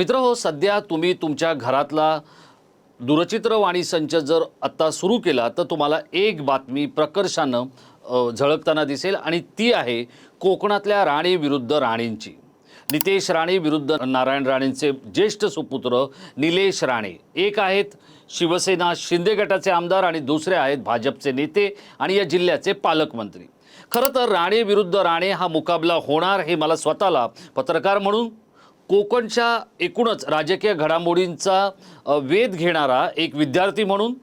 मित्र हो सध्या तुम्ही तुमच्या घरातला दूरचित्रवाणी संच जर आत्ता सुरू केला तर तुम्हाला एक बातमी प्रकर्षानं झळकताना दिसेल आणि ती आहे कोकणातल्या राणे विरुद्ध राणेंची. नितेश राणे विरुद्ध नारायण राणेंचे ज्येष्ठ सुपुत्र निलेश राणे. एक आहेत शिवसेना शिंदे गटाचे आमदार आणि दुसरे आहेत भाजपचे नेते आणि या जिल्ह्याचे पालकमंत्री. खरं तर राणे विरुद्ध राणे हा मुकाबला होणार हे मला स्वतःला पत्रकार म्हणून कोकणच्या एकूणच राजकीय घडामोडींचा वेध घेणारा एक विद्यार्थी म्हणून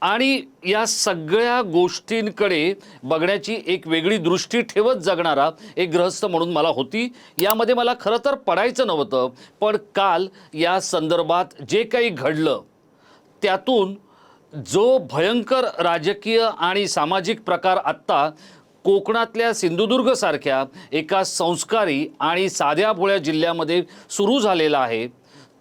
आणि या सगळ्या गोष्टींकडे बघण्याची एक वेगळी दृष्टी ठेवत जगणारा एक गृहस्थ म्हणून मला होती. यामध्ये मला खरं तर पडायचं नव्हतं पण काल या संदर्भात जे काही घडलं त्यातून जो भयंकर राजकीय आणि सामाजिक प्रकार आत्ता कोकणातल्या सिंधुदुर्गसारख्या एका संस्कारी आणि साध्या भोळ्या जिल्ह्यामध्ये सुरू झालेला आहे.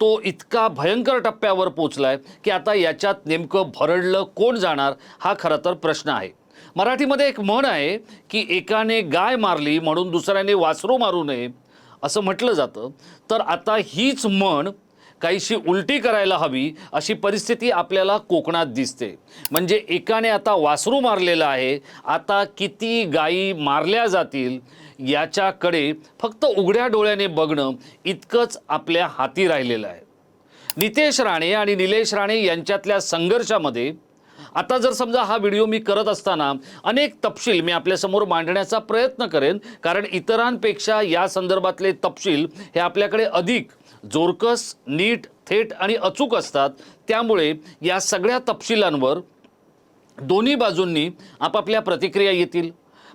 तो इतका भयंकर टप्प्यावर पोचला आहे की आता याच्यात नेमकं भरडलं कोण जाणार हा खरं तर प्रश्न आहे. मराठीमध्ये एक म्हण आहे की एकाने गाय मारली म्हणून दुसऱ्याने वासरू मारू नये असं म्हटलं जातं. तर आता हीच म्हण काहीशी उलटी करायला हवी अशी परिस्थिती आपल्याला कोकणात दिसते. म्हणजे एकाने आता वासरू मारलेलं आहे आता किती गायी मारल्या जातील याच्याकडे फक्त उघड्या डोळ्याने बघणं इतकंच आपल्या हाती राहिलेलं आहे. नितेश राणे आणि निलेश राणे यांच्यातल्या संघर्षामध्ये आता जर समजा हा व्हिडिओ मी करत असताना अनेक तपशील मी आपल्यासमोर मांडण्याचा प्रयत्न करेन कारण इतरांपेक्षा या संदर्भातले तपशील हे आपल्याकडे अधिक जोरकस नीट थेट आणि अचूक असतात. त्यामुळे या सगळ्या तपशिलांवर दोन्ही बाजूंनी आपापल्या प्रतिक्रिया येतील.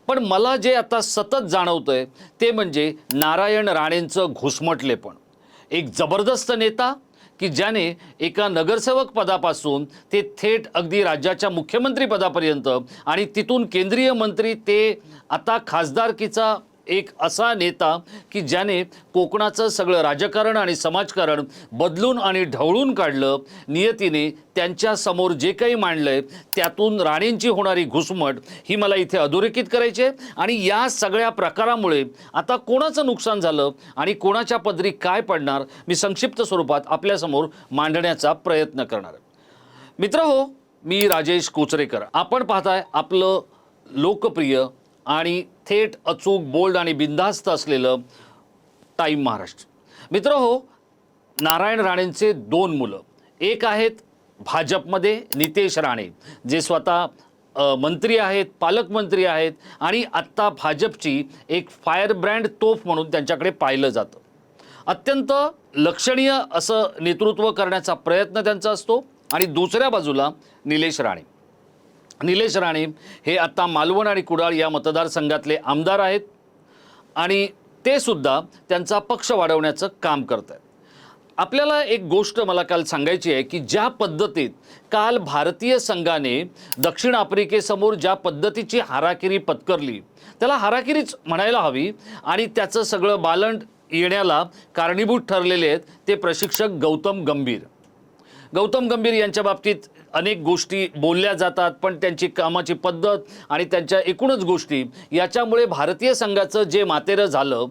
पण मला जे आता सतत जाणवतंय ते म्हणजे नारायण राणेंचं घुसमटलेपण एक जबरदस्त नेता की ज्याने एका नगरसेवक पदापासून ते थेट अगदी राज्याच्या मुख्यमंत्री पदापर्यंत आणि तिथून केंद्रीय मंत्री ते आता खासदारकीचा एक असा नेता की ज्याने कोकणाचं सगळं राजकारण आणि समाजकारण बदलून आणि ढवळून काढलं नियतीने त्यांच्यासमोर जे काही मांडलंय त्यातून राणेंची होणारी घुसमट ही मला इथे अधोरेखित करायची आहे. आणि या सगळ्या प्रकारामुळे आता कोणाचं नुकसान झालं आणि कोणाच्या पदरी काय पडणार मी संक्षिप्त स्वरूपात आपल्यासमोर मांडण्याचा प्रयत्न करणार आहे. मित्र हो मी राजेश कोचरेकर. आपण पाहताय आपलं लोकप्रिय आणि थेट अचूक बोल्ड आणि बिनधास्त असलेलं टाईम महाराष्ट्र. मित्र हो नारायण राणेंचे दोन मुलं. एक आहेत भाजपमध्ये नितेश राणे जे स्वतः मंत्री आहेत पालकमंत्री आहेत आणि आत्ता भाजपची एक फायर ब्रँड तोफ म्हणून त्यांच्याकडे पाहिलं जातं. अत्यंत लक्षणीय असं नेतृत्व करण्याचा प्रयत्न त्यांचा असतो. आणि दुसऱ्या बाजूला निलेश राणे. निलेश राणे हे आत्ता मालवण आणि कुडाळ या मतदारसंघातले आमदार आहेत. आणि ते सुद्धा त्यांचा पक्ष वाढवण्याचं काम करत आहेत. आपल्याला एक गोष्ट मला काल सांगायची आहे की ज्या पद्धतीत काल भारतीय संघाने दक्षिण आफ्रिकेसमोर ज्या पद्धतीची हाराकिरी पत्करली त्याला हाराकिरीच म्हणायला हवी आणि त्याचं सगळं बालंड येण्याला कारणीभूत ठरलेले आहेत ते प्रशिक्षक गौतम गंभीर. गौतम गंभीर यांच्या बाबतीत अनेक गोष्टी बोलल्या जातात पण त्यांची कामाची पद्धत आणि त्यांच्या एकूणच गोष्टी याच्यामुळे भारतीय संघाचं जे मातेरं झालं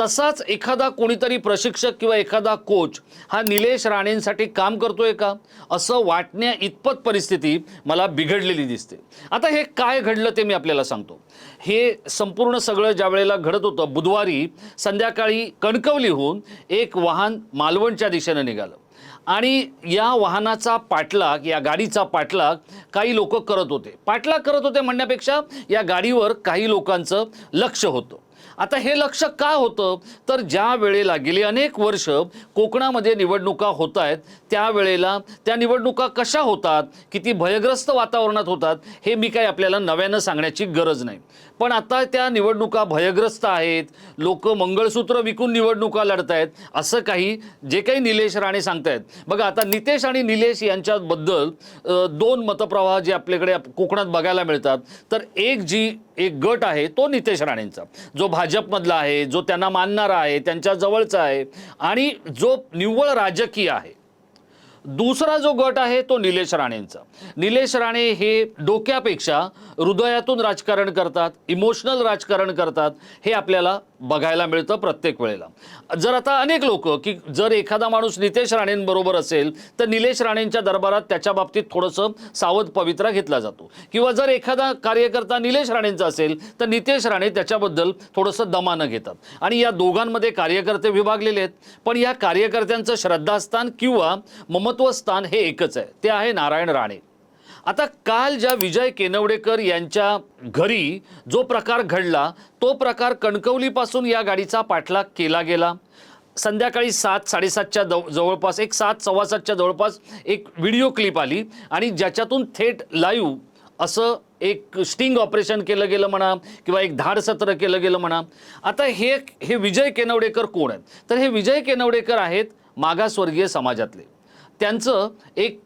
तसाच एखादा कोणीतरी प्रशिक्षक किंवा एखादा कोच हा निलेश राणेंसाठी काम करतोय का? असं वाटण्या इतपत परिस्थिती मला बिघडलेली दिसते. आता हे काय घडलं ते मी आपल्याला सांगतो. हे संपूर्ण सगळं ज्या वेळेला घडत होतं बुधवारी संध्याकाळी कणकवलीहून एक वाहन मालवणच्या दिशेनं निघालं. आणि या वाहनाचा पाठलाग या गाडीचा पाठलाग काही लोक करत होते. पाठलाग करत होते म्हणण्यापेक्षा या गाडीवर काही लोकांचं लक्ष होतं. आता हे लक्ष का होतं? तर ज्या वेळेला गेली अनेक वर्ष कोकणामध्ये निवडणुका होत आहेत त्यावेळेला त्या निवडणुका कशा होतात? किती भयग्रस्त वातावरणात होतात? हे मी काही आपल्याला नव्यानं सांगण्याची गरज नाही. पण आता त्या निवडणुका भयग्रस्त आहेत. लोक मंगळसूत्र विकून निवडणुका लढत आहेत असं काही जे काही निलेश राणे सांगतायत. बघा आता नितेश आणि निलेश यांच्याबद्दल दोन मतप्रवाह जे आपल्याकडे आप- कोकणात बघायला मिळतात. तर एक जी एक गट आहे तो नितेश राणेंचा. जो भाजपमधला आहे जो त्यांना मानणारा आहे त्यांच्या जवळचा आहे. आणि जो निव्वळ राजकीय आहे. दुसरा जो गट आहे तो निलेश राणेंचा. निलेश राणे हे डोक्यापेक्षा हृदयातून राजकारण करतात इमोशनल राजकारण करतात हे आपल्याला बघायला मिळतं प्रत्येक वेळेला. जर आता अनेक लोक की जर एखादा माणूस नितेश राणेंबरोबर असेल तर निलेश राणेंच्या दरबारात त्याच्या बाबतीत थोडंसं सावध पवित्रा घेतला जातो. किंवा जर एखादा कार्यकर्ता निलेश राणेंचा असेल तर नितेश राणे त्याच्याबद्दल थोडंसं दमानं घेतात. आणि या दोघांमध्ये कार्यकर्ते विभागलेले आहेत पण या कार्यकर्त्यांचं श्रद्धास्थान किंवा ममत्व स्थान हे एकच आहे. ते आहे नारायण राणे. आता काल ज्या विजय केनवडेकर यांच्या घरी जो प्रकार घडला तो प्रकार कणकवलीपासून या गाडीचा पाठलाग केला गेला. संध्याकाळी सात साडेसातच्या जव जवळपास एक सात सव्वा सातच्या जवळपास एक व्हिडिओ क्लिप आली आणि ज्याच्यातून थेट लाईव्ह असं एक स्टिंग ऑपरेशन केलं गेलं म्हणा किंवा एक धाड सत्र केलं गेलं म्हणा. आता हे हे विजय केनवडेकर कोण आहेत? तर हे विजय केनवडेकर आहेत मागासवर्गीय समाजातले. त्यांचं एक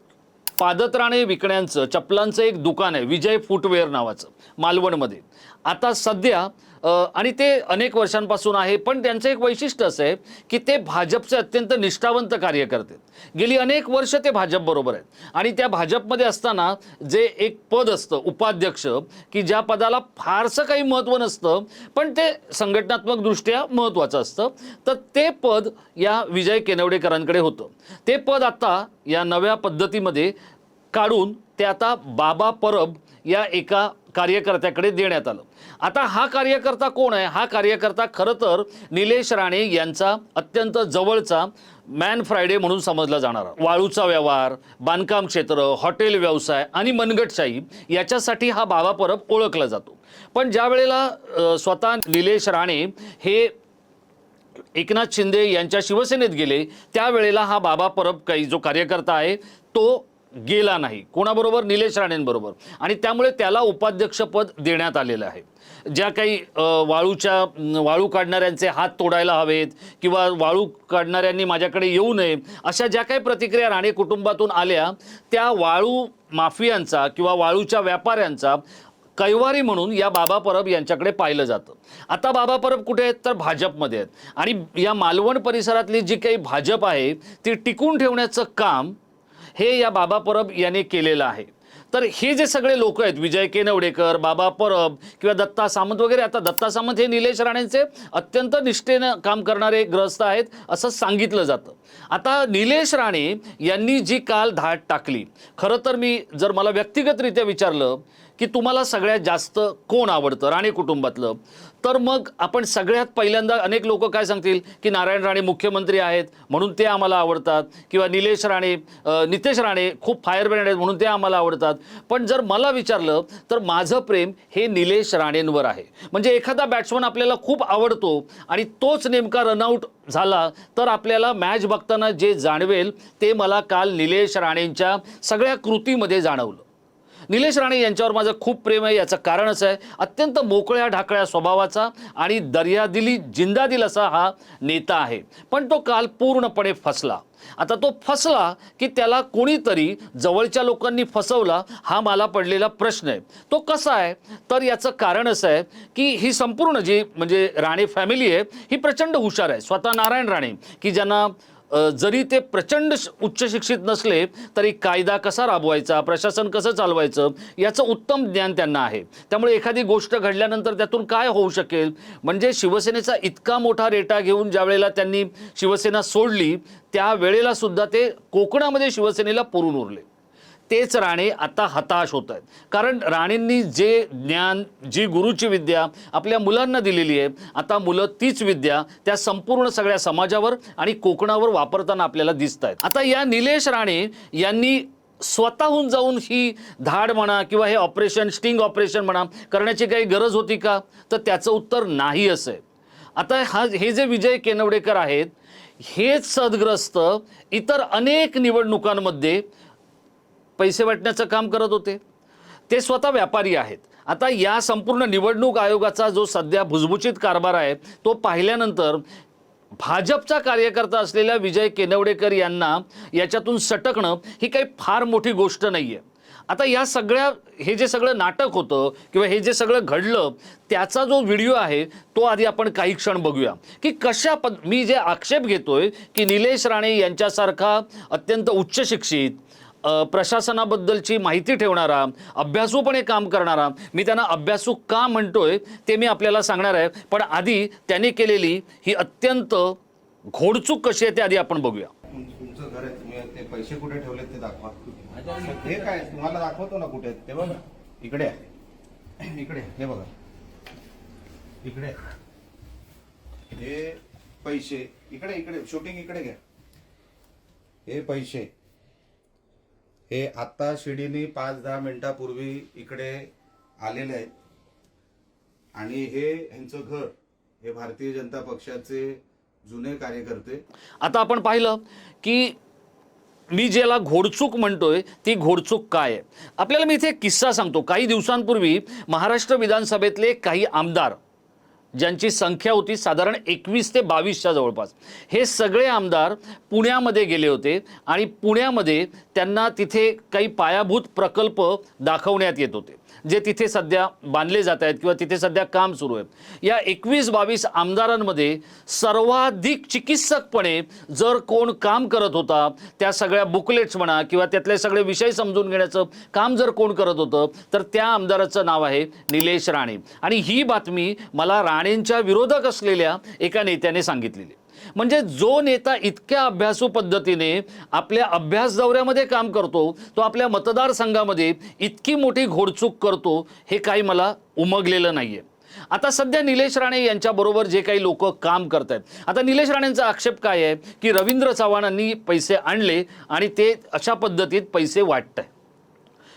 पादत्राणे विकण्याचं चप्पलांचं एक दुकान आहे विजय फुटवेअर नावाचं मालवणमध्ये. आता सध्या आणि ते अनेक वर्षांपासून आहे पण त्यांचं एक वैशिष्ट्य असं आहे की ते भाजपचे अत्यंत निष्ठावंत कार्यकर्ते आहेत. गेली अनेक वर्ष ते भाजपबरोबर आहेत आणि त्या भाजपमध्ये असताना जे एक पद असतं उपाध्यक्ष की ज्या पदाला फारसं काही महत्त्व नसतं पण ते संघटनात्मकदृष्ट्या महत्त्वाचं असतं तर ते पद या विजय केनवडेकरांकडे होतं ते पद आता या नव्या पद्धतीमध्ये काढून ते आता बाबा परब या एका कार्यकर्त्याकडे देण्यात आलं. आता हा कार्यकर्ता कोण आहे? हा कार्यकर्ता खरं तर निलेश राणे यांचा अत्यंत जवळचा मॅन फ्रायडे म्हणून समजला जाणारा. वाळूचा व्यवहार बांधकाम क्षेत्र हॉटेल व्यवसाय आणि मनगटशाही याच्यासाठी हा बाबा परब ओळखला जातो. पण ज्या वेळेला स्वतः निलेश राणे हे एकनाथ शिंदे यांच्या शिवसेनेत गेले त्यावेळेला हा बाबा परब काही जो कार्यकर्ता आहे तो गेला नाही. कोणाबरोबर? निलेश राणेंबरोबर. आणि त्यामुळे त्याला उपाध्यक्षपद देण्यात आलेलं आहे. ज्या काही वाळूच्या वाळू काढणाऱ्यांचे हात तोडायला हवेत किंवा वाळू काढणाऱ्यांनी माझ्याकडे येऊ नये अशा ज्या काही प्रतिक्रिया राणे कुटुंबातून आल्या त्या वाळू माफियांचा किंवा वाळूच्या व्यापाऱ्यांचा कैवारी म्हणून या बाबा परब यांच्याकडे पाहिलं जातं. आता बाबा परब कुठे आहेत? तर भाजपमध्ये आहेत. आणि या मालवण परिसरातली जी काही भाजप आहे ती टिकून ठेवण्याचं काम हे या बाबा परब याने केलेलं आहे. तर हे जे सगळे लोक आहेत विजय केनवडेकर बाबा परब किंवा दत्ता सामंत वगैरे आता दत्ता सामंत हे निलेश राणेंचे अत्यंत निष्ठेनं काम करणारे ग्रस्त आहेत असं सांगितलं जातं. आता निलेश राणे यांनी जी काल धाड टाकली खरं तर मी जर मला व्यक्तिगतरित्या विचारलं की तुम्हाला सगळ्यात जास्त कोण आवडतं? राणे कुटुंबातलं. तर मग आपण सगळ्यात पहिल्यांदा अनेक लोक काय सांगतील की नारायण राणे मुख्यमंत्री आहेत म्हणून ते आम्हाला आवडतात किंवा निलेश राणे नितेश राणे खूप फायरब्रँड आहेत म्हणून ते आम्हाला आवडतात. पण जर मला विचारलं तर माझं प्रेम हे निलेश राणेंवर आहे. म्हणजे एखादा बॅट्समन आपल्याला खूप आवडतो आणि तोच नेमका रनआउट झाला तर आपल्याला मॅच बघताना जे जाणवेल ते मला काल निलेश राणेंच्या सगळ्या कृतीमध्ये जाणवलं. निलेश राणे यांच्यावर माझं खूप प्रेम आहे याचं कारणच आहे. अत्यंत मोकळ्या ढाकळ्या स्वभावाचा आणि दर्यादिली जिंदादिल असा हा नेता आहे. पण तो काल पूर्णपणे फसला. आता तो फसला की त्याला कोणीतरी जवळच्या लोकांनी फसवला हा मला पडलेला प्रश्न आहे. तो कसा आहे? तर याचं कारण असं आहे की ही संपूर्ण जी म्हणजे राणे फॅमिली आहे ही प्रचंड हुशार आहे. स्वतः नारायण राणे की ज्यांना जरी ते प्रचंड श- उच्च शिक्षित नसले तरी कायदा कसा राबवायचा प्रशासन कसं चालवायचं याचं उत्तम ज्ञान त्यांना आहे. त्यामुळे एखादी गोष्ट घडल्यानंतर त्यातून काय होऊ शकेल? म्हणजे शिवसेनेचा इतका मोठा रेटा घेऊन ज्या वेळेला त्यांनी शिवसेना सोडली त्या वेळेला सुद्धा ते कोकणामध्ये शिवसेनेला पुरून उरले. तेच राणे आता हताश होत आहेत. कारण राणेंनी जे ज्ञान जी गुरुची विद्या आपल्या मुलांना दिलेली आहे आता मुलं तीच विद्या त्या संपूर्ण सगळ्या समाजावर आणि कोकणावर वापरताना आपल्याला दिसत आहेत. आता या निलेश राणे यांनी स्वतःहून जाऊन ही धाड म्हणा किंवा हे ऑपरेशन स्टिंग ऑपरेशन म्हणा करण्याची काही गरज होती का? तर त्याचं उत्तर नाही असं. आहे आता हा हे जे विजय केनवडेकर आहेत हेच सदग्रस्त इतर अनेक निवडणुकांमध्ये पैसे वाटण्याचं काम करत होते. ते स्वतः व्यापारी आहेत. आता या संपूर्ण निवडणूक आयोगाचा जो सध्या भुजबुजीत कारभार आहे तो पाहिल्यानंतर भाजपचा कार्यकर्ता असलेल्या विजय केनवडेकर यांना याच्यातून सटकणं ही काही फार मोठी गोष्ट नाही आहे आता या सगळ्या हे जे सगळं नाटक होतं किंवा हे जे सगळं घडलं त्याचा जो व्हिडिओ आहे तो आधी आपण काही क्षण बघूया. की कशा पद मी जे आक्षेप घेतोय की निलेश राणे यांच्यासारखा अत्यंत उच्च शिक्षित प्रशासनाबद्दलची माहिती ठेवणारा अभ्यासूपणे काम करणारा मी त्यांना अभ्यासू का म्हणतोय ते मी आपल्याला सांगणार आहे. पण आधी त्यांनी केलेली ही अत्यंत घोडचूक कशी आहे ते आधी आपण बघूया. तुमचं घर आहे तुम्ही ते पैसे कुठे ठेवलेत ते दाखवा. हे काय तुम्हाला दाखवतो ना कुठे ते बघा. इकडे आहे. इकडे हे बघा. इकडे हे पैसे इकडे इकडे शूटिंग इकडे घ्या. हे पैसे. हे आत्ता शिडीने पाच दहा मिनिटापूर्वी इकडे आलेले आहेत. आणि हे ह्यांचं घर हे भारतीय जनता पक्षाचे जुने कार्यकर्ते. आता आपण पाहिलं की मी ज्याला घोडचूक म्हणतोय ती घोडचूक काय आहे? आपल्याला मी इथे एक किस्सा सांगतो. काही दिवसांपूर्वी महाराष्ट्र विधानसभेतले काही आमदार ज्यांची संख्या होती साधारण एकवीस ते बावीसच्या जवळपास. हे सगळे आमदार पुण्यामध्ये गेले होते आणि पुण्यामध्ये त्यांना तिथे काही पायाभूत प्रकल्प दाखवण्यात येत होते. जे तिथे सध्या बांधले जात आहेत किंवा तिथे सध्या काम सुरू आहे या एकवीस बावीस आमदारांमध्ये सर्वाधिक चिकित्सकपणे जर कोण काम करत होता त्या सगळ्या बुकलेट्स म्हणा किंवा त्यातले सगळे विषय समजून घेण्याचं काम जर कोण करत होतं तर त्या आमदाराचं नाव आहे निलेश राणे. आणि ही बातमी मला राणेंच्या विरोधक असलेल्या एका नेत्याने सांगितलेली म्हणजे जो नेता इतक्या अभ्यासू पद्धतीने आपल्या अभ्यास दौऱ्यामध्ये काम करतो तो आपल्या मतदारसंघामध्ये इतकी मोठी घोडचूक करतो हे काही मला उमगलेलं नाहीये. आता सध्या निलेश राणे यांच्याबरोबर जे काही लोक काम करत आहेत आता निलेश राणेंचा आक्षेप काय आहे की रवींद्र चव्हाणांनी पैसे आणले आणि ते अशा पद्धतीत पैसे वाटत आहे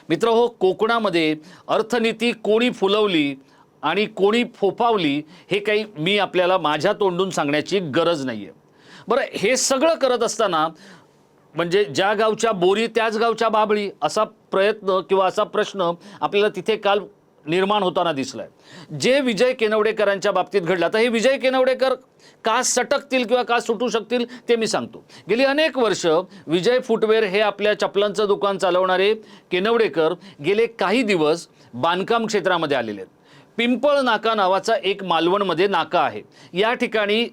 मित्र हो कोकणामध्ये अर्थनीती कोणी फुलवली आणि कोणी फोफावली हे काही मी आपल्याला माझ्या तोंडून सांगण्याची गरज नाही आहे बरं हे सगळं करत असताना म्हणजे ज्या गावच्या बोरी त्याच गावच्या बाबळी असा प्रयत्न किंवा असा प्रश्न आपल्याला तिथे काल निर्माण होताना दिसलाय. जे विजय केनवडेकरांच्या बाबतीत घडलं आता हे विजय केनवडेकर का सटकतील किंवा का सुटू शकतील ते मी सांगतो. गेली अनेक वर्ष विजय फुटवेअर हे आपल्या चपलांचं दुकान चालवणारे केनवडेकर गेले काही दिवस बांधकाम क्षेत्रामध्ये आलेले आहेत. पिंपळ नाका नावाचा एक मालवणमध्ये नाका आहे. या ठिकाणी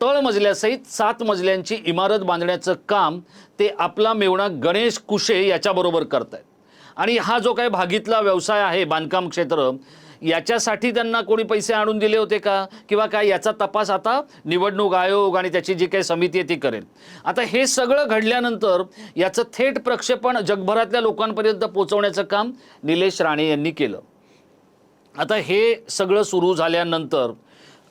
तळमजल्यासहित सात मजल्यांची इमारत बांधण्याचं काम ते आपला मेवणा गणेश कुशे याच्याबरोबर करत आहेत आणि हा जो काही भागीतला व्यवसाय आहे बांधकाम क्षेत्र याच्यासाठी त्यांना कोणी पैसे आणून दिले होते का? किंवा काय याचा तपास आता निवडणूक आयोग आणि त्याची जी काही समिती आहे ती करेल. आता हे सगळं घडल्यानंतर याचं थेट प्रक्षेपण जगभरातल्या लोकांपर्यंत पोहोचवण्याचं काम निलेश राणे यांनी केलं. आता हे सगळं सुरू झाल्यानंतर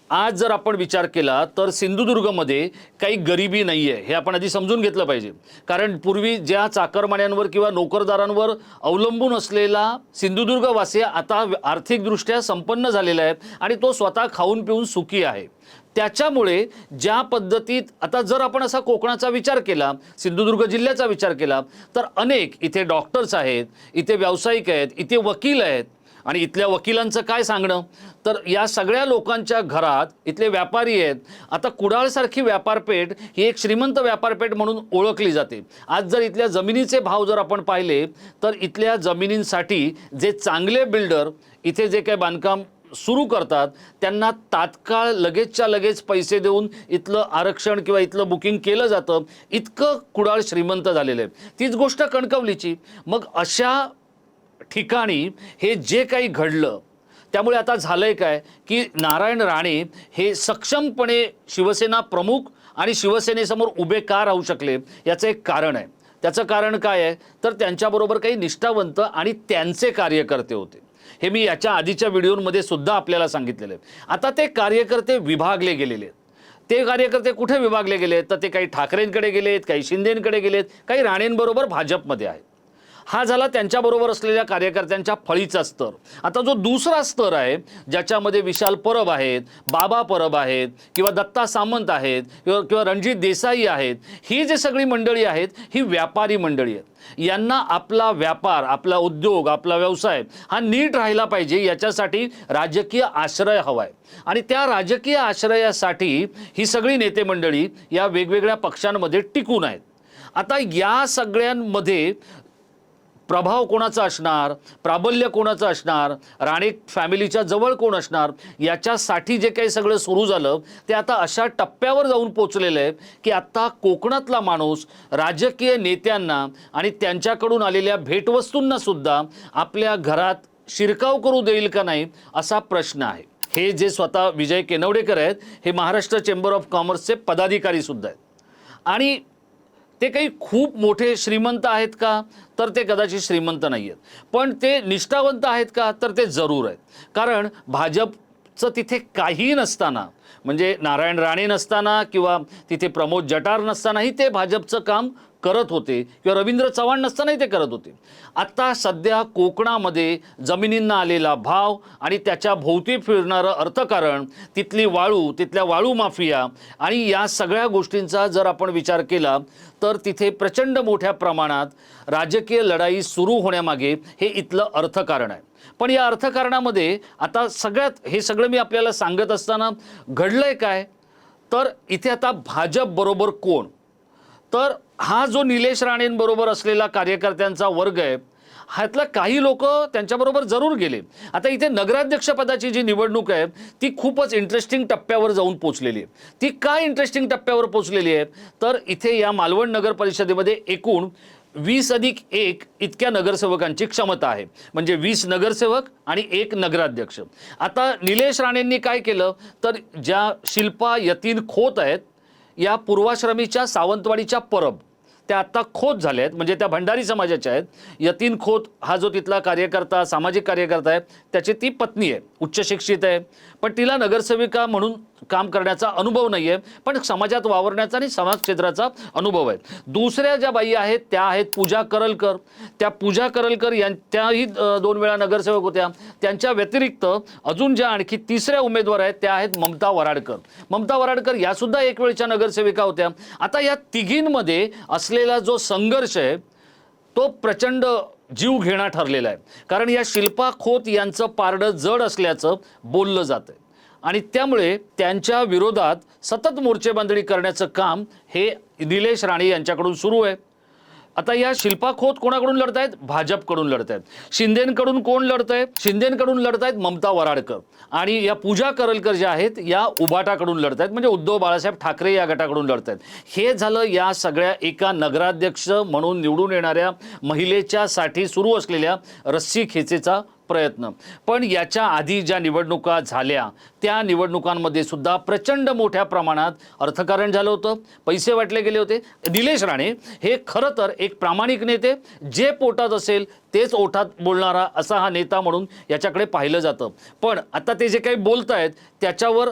आज जर आपण विचार केला तर सिंधुदुर्गमध्ये काही गरिबी नाही आहे हे आपण आधी समजून घेतलं पाहिजे. कारण पूर्वी ज्या चाकरमान्यांवर किंवा नोकरदारांवर अवलंबून असलेला सिंधुदुर्गवासी आता आर्थिकदृष्ट्या संपन्न झालेला आहे आणि तो स्वतः खाऊन पिऊन सुखी आहे. त्याच्यामुळे ज्या पद्धतीत आता जर आपण असा कोकणाचा विचार केला सिंधुदुर्ग जिल्ह्याचा विचार केला तर अनेक इथे डॉक्टर्स आहेत इथे व्यावसायिक आहेत इथे वकील आहेत आणि इथल्या वकिलांचं काय सांगणं? तर या सगळ्या लोकांच्या घरात इथले व्यापारी आहेत. आता कुडाळसारखी व्यापारपेठ ही एक श्रीमंत व्यापारपेठ म्हणून ओळखली जाते. आज जर इथल्या जमिनीचे भाव जर आपण पाहिले तर इथल्या जमिनींसाठी जे चांगले बिल्डर इथे जे काही बांधकाम सुरू करतात त्यांना तात्काळ लगेचच्या लगेच पैसे देऊन इथलं आरक्षण किंवा इथलं बुकिंग केलं जातं. इतकं कुडाळ श्रीमंत झालेलं आहे. तीच गोष्ट कणकवलीची. मग अशा ठिकाणी हे जे काही घडलं त्यामुळे आता झालंय काय की नारायण राणे हे सक्षमपणे शिवसेना प्रमुख आणि शिवसेनेसमोर उभे का राहू शकले याचं एक कारण आहे. त्याचं कारण काय आहे? तर त्यांच्याबरोबर काही निष्ठावंत आणि त्यांचे कार्यकर्ते होते. हे मी याच्या आधीच्या व्हिडिओमध्ये सुद्धा आपल्याला सांगितलेलं आहे. आता ते कार्यकर्ते विभागले गेलेले आहेत. ते कार्यकर्ते कुठे विभागले गेले तर ते काही ठाकरेंकडे गेलेत काही शिंदेंकडे गेलेत काही राणेंबरोबर भाजपमध्ये आहेत. हा झाला त्यांच्याबरोबर असलेल्या कार्यकर्त्यांच्या फळीचा स्तर. आता जो दुसरा स्तर आहे ज्याच्यामध्ये विशाल परब आहेत बाबा परब आहेत किंवा दत्ता सामंत आहेत किंवा किंवा रणजित देसाई आहेत ही जी सगळी मंडळी आहेत ही व्यापारी मंडळी आहेत. यांना आपला व्यापार आपला उद्योग आपला व्यवसाय हा नीट राहिला पाहिजे याच्यासाठी राजकीय आश्रय हवा आहे आणि त्या राजकीय आश्रयासाठी ही सगळी नेते मंडळी या वेगवेगळ्या पक्षांमध्ये टिकून आहेत. आता या सगळ्यांमध्ये प्रभाव कोणाचा असणार? प्राबल्य कोणाचं असणार? राणे फॅमिलीच्या जवळ कोण असणार? याच्यासाठी जे काही सगळं सुरू झालं ते आता अशा टप्प्यावर जाऊन पोचलेलं आहे की आत्ता कोकणातला माणूस राजकीय नेत्यांना आणि त्यांच्याकडून आलेल्या भेटवस्तूंना सुद्धा आपल्या घरात शिरकाव करू देईल का नाही असा प्रश्न आहे. हे जे स्वतः विजय केनवडेकर आहेत हे महाराष्ट्र चेंबर ऑफ कॉमर्सचे पदाधिकारी सुद्धा आहेत. आणि ते काही खूप मोठे श्रीमंत आहेत का? तर ते कदाचित श्रीमंत नाही आहेत पण ते निष्ठावंत आहेत का? तर ते जरूर आहेत. कारण भाजपचं तिथे काही नसताना म्हणजे नारायण राणे नसताना किंवा तिथे प्रमोद जटार नसतानाही ते भाजपचं काम करत होते किंवा रवींद्र चव्हाण नसतानाही ते करत होते. आत्ता सध्या कोकणामध्ये जमिनींना आलेला भाव आणि त्याच्या भोवती फिरणारं अर्थकारण तिथली वाळू तिथल्या वाळू माफिया आणि या सगळ्या गोष्टींचा जर आपण विचार केला तर तिथे प्रचंड मोठ्या प्रमाणात राजकीय लढाई सुरू होण्यामागे हे इथलं अर्थकारण आहे. पण या अर्थकारणामध्ये आता सगळ्यात हे सगळं मी आपल्याला सांगत असताना घडलं आहे काय? तर इथे आता भाजप बरोबर कोण? तर हा जो निलेश राणेंबरोबर असलेला कार्यकर्त्यांचा वर्ग आहे ह्यातला काही लोक त्यांच्याबरोबर जरूर गेले. आता इथे नगराध्यक्षपदाची जी निवडणूक आहे ती खूपच इंटरेस्टिंग टप्प्यावर जाऊन पोचलेली आहे. ती काय इंटरेस्टिंग टप्प्यावर पोचलेली आहे? तर इथे या मालवण नगर परिषदेमध्ये एकूण वीस अधिक एक इतक्या नगरसेवकांची क्षमता आहे. म्हणजे वीस नगरसेवक आणि एक नगराध्यक्ष. आता निलेश राणेंनी काय केलं? तर ज्या शिल्पा यतीन खोत आहेत या पूर्वाश्रमीच्या सावंतवाडीच्या परब. त्या आत्ता खोत झाल्या आहेत म्हणजे त्या भंडारी समाजाच्या आहेत. यतीन खोत हा जो तिथला कार्यकर्ता सामाजिक कार्यकर्ता आहे त्याची ती पत्नी आहे उच्च शिक्षित आहे. पण तिला नगरसेविका म्हणून काम करण्याचा अनुभव नाही आहे पण समाजात वावरण्याचा आणि समाज क्षेत्राचा अनुभव आहे दुसऱ्या ज्या बाई आहेत त्या आहेत पूजा करलकर. त्या पूजा करलकर यां त्याही दोन वेळा नगरसेवक होत्या. त्यांच्या व्यतिरिक्त अजून ज्या आणखी तिसऱ्या उमेदवार आहेत त्या आहेत ममता वराडकर. ममता वराडकर यासुद्धा एक वेळच्या नगरसेविका होत्या. आता या तिघींमध्ये असलेला जो संघर्ष आहे तो प्रचंड जीव घेणा ठरलेला आहे. कारण या शिल्पा खोत यांचं पारडं जड असल्याचं बोललं जातं आणि त्यामुळे त्यांच्या विरोधात सतत मोर्चेबांधणी करण्याचं काम हे निलेश राणे यांच्याकडून सुरू आहे. आता या शिल्पा खोत कोणाकडून लढतायत? भाजपकडून लढतायत. शिंदेकडून कोण लढतंय? शिंदेकडून लढतायत ममता वराडकर. आणि या पूजा करलकर ज्या आहेत या उभाटाकडून लढतायत. म्हणजे उद्धव बाळासाहेब ठाकरे या गटाकडून लढतायत. हे झालं या सगळ्या एका नगराध्यक्ष म्हणून निवडून येणाऱ्या महिलेच्या साठी सुरू असलेल्या रस्सी खेचेचा प्रयत्न. पण याच्या आधी ज्या निवडणुका झाल्या त्या निवडणुकांमध्ये सुद्धा प्रचंड मोठ्या प्रमाणात अर्थकारण झालं होतं. पैसे वाटले गेले होते. निलेश राणे हे खरं तर एक प्रामाणिक नेते. जे पोटात असेल तेच ओठात बोलणारा असा हा नेता म्हणून याच्याकडे पाहिलं जातं. पण आता ते जे काही बोलत आहेत त्याच्यावर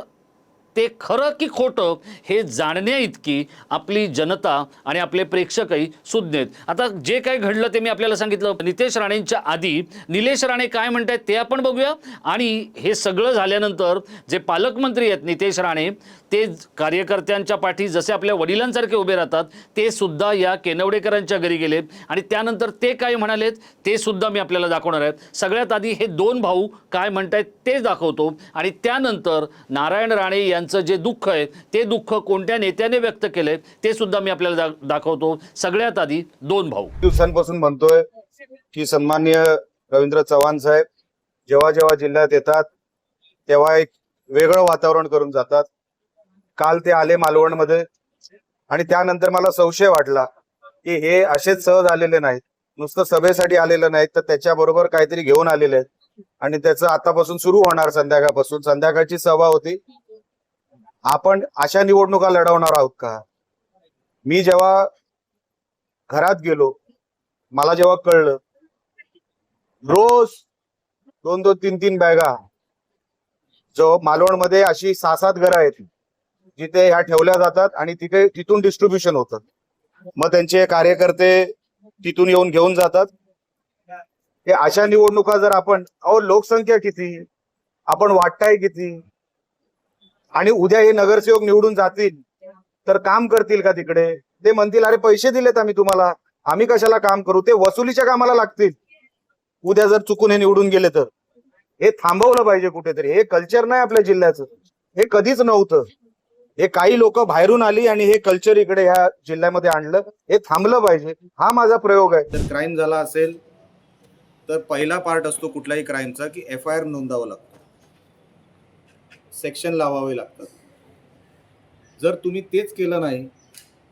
ते खरं की खोटं हे जाणण्या इतकी आपली जनता आणि आपले प्रेक्षकही सुज्ञ आहेत. आता जे काही घडलं ते मी आपल्याला सांगितलं. नितेश राणेंच्या आधी निलेश राणे काय म्हणतायत ते आपण बघूया. आणि हे सगळं झाल्यानंतर जे पालकमंत्री आहेत नितेश राणे ते कार्यकर्त्यांच्या पाठी जसे आपल्या वडिलांसारखे उभे राहतात ते सुद्धा या केनवडेकरांच्या घरी गेले. आणि त्यानंतर ते काय म्हणालेत ते सुद्धा मी आपल्याला दाखवणार आहे. सगळ्यात आधी हे दोन भाऊ काय म्हणतायत ते दाखवतो. आणि त्यानंतर नारायण राणे यांचं जे दुःख आहे ते दुःख कोणत्या नेत्याने व्यक्त केलंय ते सुद्धा मी आपल्याला दाखवतो. सगळ्यात आधी दोन भाऊ. दिवसांपासून म्हणतोय की सन्मान्य रवींद्र चव्हाण साहेब जेव्हा जेव्हा जिल्ह्यात येतात तेव्हा एक वेगळं वातावरण करून जातात. काल ते आले मालवणमध्ये आणि त्यानंतर मला संशय वाटला की हे असेच सहज आलेले नाहीत. नुसतं सभेसाठी आलेले नाहीत तर त्याच्याबरोबर काहीतरी घेऊन आलेले आहेत. आणि त्याचं आतापासून सुरू होणार संध्याकाळपासून. संध्याकाळची सभा होती. आपण अशा निवडणुका लढवणार आहोत का? मी जेव्हा घरात गेलो मला जेव्हा कळलं रोज दोन दोन तीन तीन बॅगा जो मालवणमध्ये अशी सहा सात घरं आहेत जिथे ह्या ठेवल्या जातात आणि तिथे तिथून डिस्ट्रीब्युशन होतं. मग त्यांचे कार्यकर्ते तिथून येऊन घेऊन जातात. हे अशा निवडणुका जर आपण अहो लोकसंख्या किती? आपण वाटताय किती? आणि उद्या हे नगरसेवक निवडून जातील तर काम करतील का तिकडे? ते म्हणतील अरे पैसे दिलेत आम्ही तुम्हाला. आम्ही कशाला काम करू? ते वसुलीच्या कामाला लागतील. उद्या जर चुकून हे निवडून गेले तर. हे थांबवलं पाहिजे कुठेतरी. हे कल्चर नाही आपल्या जिल्ह्याचं. हे कधीच नव्हतं. हे काही लोक बाहेरून आली आणि हे कल्चर इकडे ह्या जिल्ह्यामध्ये आणलं. हे थांबलं पाहिजे. हा माझा प्रयोग आहे. तर क्राईम झाला असेल तर पहिला पार्ट असतो कुठल्याही क्राईमचा की एफ आय आर नोंदावं लागतो. सेक्शन लावावे लागतात. जर तुम्ही तेच केलं नाही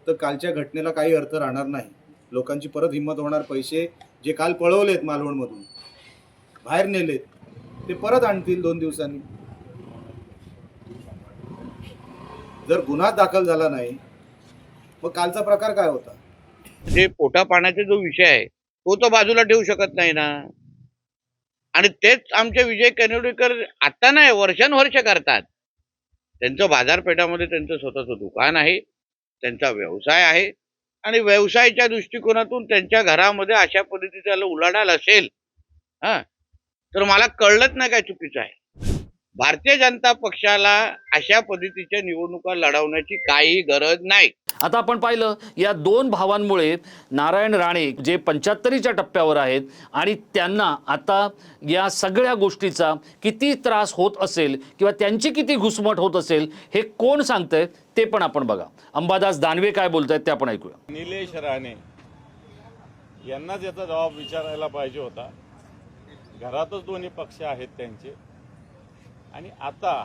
तर कालच्या घटनेला काही अर्थ राहणार नाही. लोकांची परत हिंमत होणार पैसे जे काल पळवलेत मालवणमधून बाहेर नेलेत ते परत आणतील दोन दिवसांनी. जर गुन्हा दाखल झाला नाही मग कालचा प्रकार काय होता? जे पोटा पाण्याचा जो विषय आहे तो तर बाजूला ठेवू शकत नाही ना. आणि तेच आमचे विजय कनिवडेकर आता नाही वर्षानुवर्ष करतात. त्यांचं बाजारपेठामध्ये त्यांचं स्वतःचं दुकान आहे त्यांचा व्यवसाय आहे आणि व्यवसायाच्या दृष्टिकोनातून त्यांच्या घरामध्ये अशा पद्धतीचा उलाढाल असेल हा तर मला कळलंच नाही काय चुकीचं आहे. भारतीय जनता पक्षाला अशा पद्धतीच्या निवडणुका लढवण्याची काही गरज नाही. आता आपण पाहिलं या दोन भावांमुळे नारायण राणे जे पंच्याहत्तरीच्या टप्प्यावर आहेत आणि त्यांना आता या सगळ्या गोष्टीचा किती त्रास होत असेल किंवा त्यांची किती घुसमट होत असेल हे कोण सांगतंय ते पण आपण बघा. अंबादास दानवे काय बोलत आहेत ते आपण ऐकूया. निलेश राणे यांनाच याचा जबाब विचारायला पाहिजे होता. घरातच दोन्ही पक्ष आहेत त्यांचे. आणि आता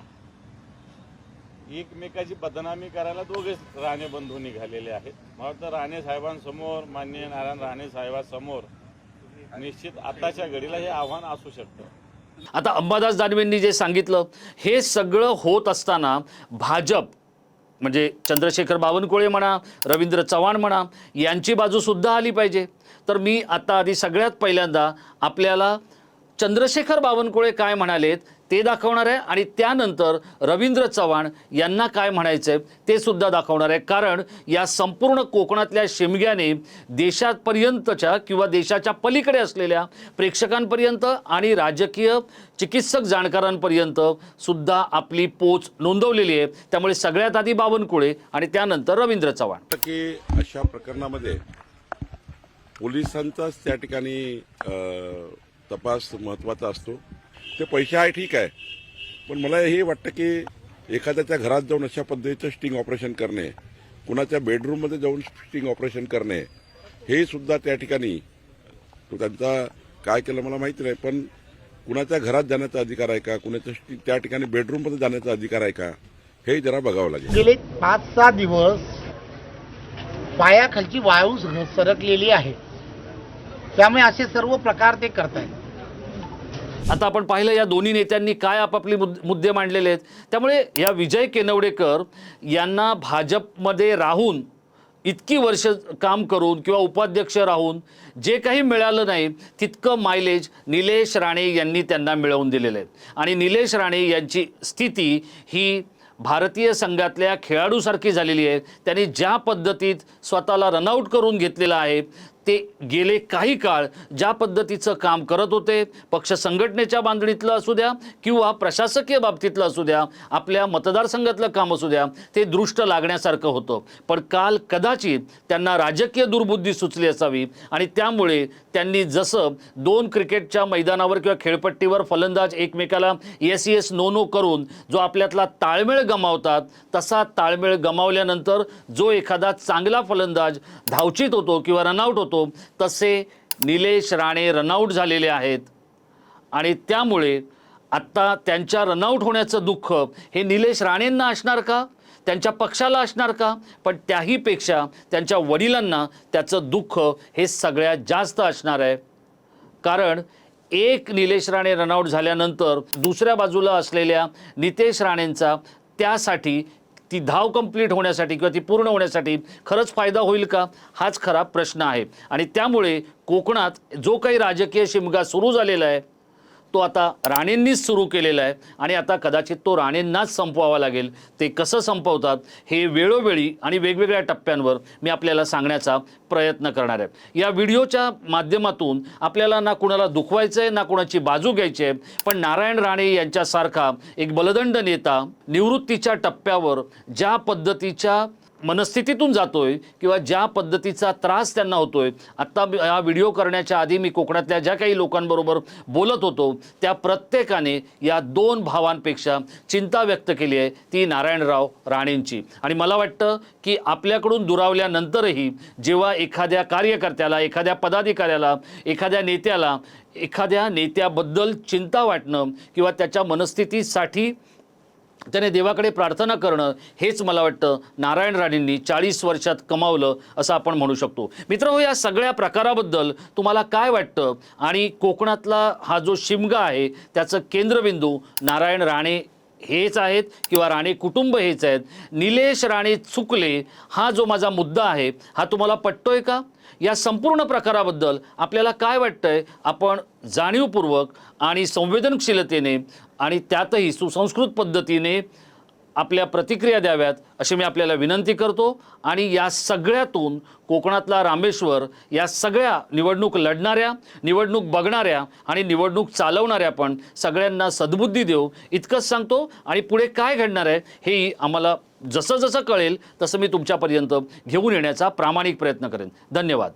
एकमेकाची बदनामी करायला दोघेच राणे बंधू निघालेले आहेत. मला वाटतं राणे साहेबांसमोर माननीय नारायण राणे साहेबांसमोर निश्चित आताच्या घडीला हे आव्हान असू शकतं. आता अंबादास दानवेंनी जे सांगितलं हे सगळं होत असताना भाजप म्हणजे चंद्रशेखर बावनकुळे म्हणा रवींद्र चव्हाण म्हणा यांची बाजूसुद्धा आली पाहिजे. तर मी आता आधी सगळ्यात पहिल्यांदा आपल्याला चंद्रशेखर बावनकुळे काय म्हणालेत ते दाखवणार आहे. आणि त्यानंतर रवींद्र चव्हाण यांना काय म्हणायचं आहे ते सुद्धा दाखवणार आहे. कारण या संपूर्ण कोकणातल्या शिमग्याने देशापर्यंतच्या किंवा देशाच्या पलीकडे असलेल्या प्रेक्षकांपर्यंत आणि राजकीय चिकित्सक जाणकारांपर्यंत सुद्धा आपली पोच नोंदवलेली आहे. त्यामुळे सगळ्यात आधी बावनकुळे आणि त्यानंतर रवींद्र चव्हाण. की अशा प्रकरणामध्ये पोलिसांचाच त्या ठिकाणी तपास महत्त्वाचा असतो. ते पैसे आहे ठीक आहे. पण मला हे वाटतं की एखाद्याच्या घरात जाऊन अशा पद्धतीचं स्टिंग ऑपरेशन करणे कुणाच्या बेडरूममध्ये जाऊन स्टिंग ऑपरेशन करणे हे सुद्धा त्या ठिकाणी तो त्यांचा काय केलं मला माहिती नाही पण कुणाच्या घरात जाण्याचा अधिकार आहे का? कुणाच्या स्टिंग त्या ठिकाणी बेडरूममध्ये जाण्याचा अधिकार आहे का? हे जरा बघावं लागेल. गेले पाच सहा दिवस पायाखालची वाळू सरकलेली आहे. त्यामुळे असे सर्व प्रकार ते करतायत. आता आपण पाहिलं या दोन्ही नेत्यांनी काय आपापले मुद- मुद्दे मांडलेले आहेत. त्यामुळे या विजय केनवडेकर यांना भाजपमध्ये राहून इतकी वर्ष काम करून किंवा उपाध्यक्ष राहून जे काही मिळालं नाही तितकं मायलेज निलेश राणे यांनी त्यांना मिळवून दिलेलं आहे. आणि निलेश राणे यांची स्थिती ही भारतीय संघातल्या खेळाडूसारखी झालेली आहे. त्यांनी ज्या पद्धतीत स्वतःला रनआउट करून घेतलेलं आहे ते गेले काही काळ ज्या पद्धतीचं काम करत होते पक्ष संघटनेच्या बांधणीतलं असू द्या किंवा प्रशासकीय बाबतीतलं असू द्या आपल्या मतदारसंघातलं काम असू द्या ते दृष्ट लागण्यासारखं होतं. पण काल कदाचित त्यांना राजकीय दुर्बुद्धी सुचली असावी आणि त्यामुळे त्यांनी जसं दोन क्रिकेटच्या मैदानावर किंवा खेळपट्टीवर फलंदाज एकमेकाला एस एस नो नो करून जो आपल्यातला ताळमेळ गमावतात तसा ताळमेळ गमावल्यानंतर जो एखादा चांगला फलंदाज धावचित होतो किंवा रनआउट होतो तसे निलेश राणे रनआउट झालेले आहेत. आणि त्यामुळे आत्ता त्यांच्या रनआउट होण्याचं दुःख हे निलेश राणेंना असणार का? त्यांच्या पक्षाला असणार का? पण त्याहीपेक्षा त्यांच्या वडिलांना त्याचं दुःख हे सगळ्यात जास्त असणार आहे. कारण एक निलेश राणे रनआउट झाल्यानंतर दुसऱ्या बाजूला असलेल्या नितेश राणेंचा त्यासाठी ती धाव कंप्लीट होण्यासाठी किंवा ती पूर्ण होण्यासाठी खरंच फायदा होईल का? हाच खरा प्रश्न आहे. आणि त्यामुळे कोकणात जो काही राजकीय शिमगा सुरू झालेला आहे तो आता राणेंनीच सुरू केलेला आहे आणि आता कदाचित तो राणेंनाच संपवावा लागेल. ते कसं संपवतात हे वेळोवेळी आणि वेगवेगळ्या टप्प्यांवर मी आपल्याला सांगण्याचा प्रयत्न करणार आहे. या व्हिडिओच्या माध्यमातून आपल्याला ना कुणाला दुखवायचं आहे ना कुणाची बाजू घ्यायची आहे पण नारायण राणे यांच्यासारखा एक बलदंड नेता निवृत्तीच्या टप्प्यावर ज्या पद्धतीच्या मनस्थितीतून जातोय किंवा ज्या पद्धतीचा त्रास त्यांना होतोय आत्ता हा व्हिडिओ करण्याच्या आधी मी कोकणातल्या ज्या काही लोकांबरोबर बोलत होतो त्या प्रत्येकाने या दोन भावांपेक्षा चिंता व्यक्त केली आहे ती नारायणराव राणेंची. आणि मला वाटतं की आपल्याकडून दुरावल्यानंतरही जेव्हा एखाद्या कार्यकर्त्याला एखाद्या पदाधिकाऱ्याला एखाद्या नेत्याला एखाद्या नेत्याबद्दल चिंता वाटणं किंवा त्याच्या मनस्थितीसाठी त्याने देवाकडे प्रार्थना करणं हेच मला वाटतं नारायण राणेंनी चाळीस वर्षात कमावलं असं आपण म्हणू शकतो. मित्र या सगळ्या प्रकाराबद्दल तुम्हाला काय वाटतं? आणि कोकणातला हा जो शिमगा आहे त्याचं केंद्रबिंदू नारायण राणे हेच आहेत किंवा राणे कुटुंब हेच आहेत? निलेश राणे चुकले हा जो माझा मुद्दा आहे हा तुम्हाला पटतोय का? या संपूर्ण प्रकाराबद्दल आपल्याला काय वाटतंय? आपण जाणीवपूर्वक आणि संवेदनशीलतेने आणि त्यातही सुसंस्कृत पद्धतीने आपल्या प्रतिक्रिया द्याव्यात अशी मी आपल्याला विनंती करतो. आणि या सगळ्यातून कोकणातला रामेश्वर या सगळ्या निवडणूक लढणाऱ्या निवडणूक बघणाऱ्या आणि निवडणूक चालवणाऱ्या पण सगळ्यांना सद्बुद्धी देऊ इतकंच सांगतो. आणि पुढे काय घडणार आहे हेही आम्हाला जसं जसं कळेल तसं मी तुमच्यापर्यंत घेऊन येण्याचा प्रामाणिक प्रयत्न करेन. धन्यवाद.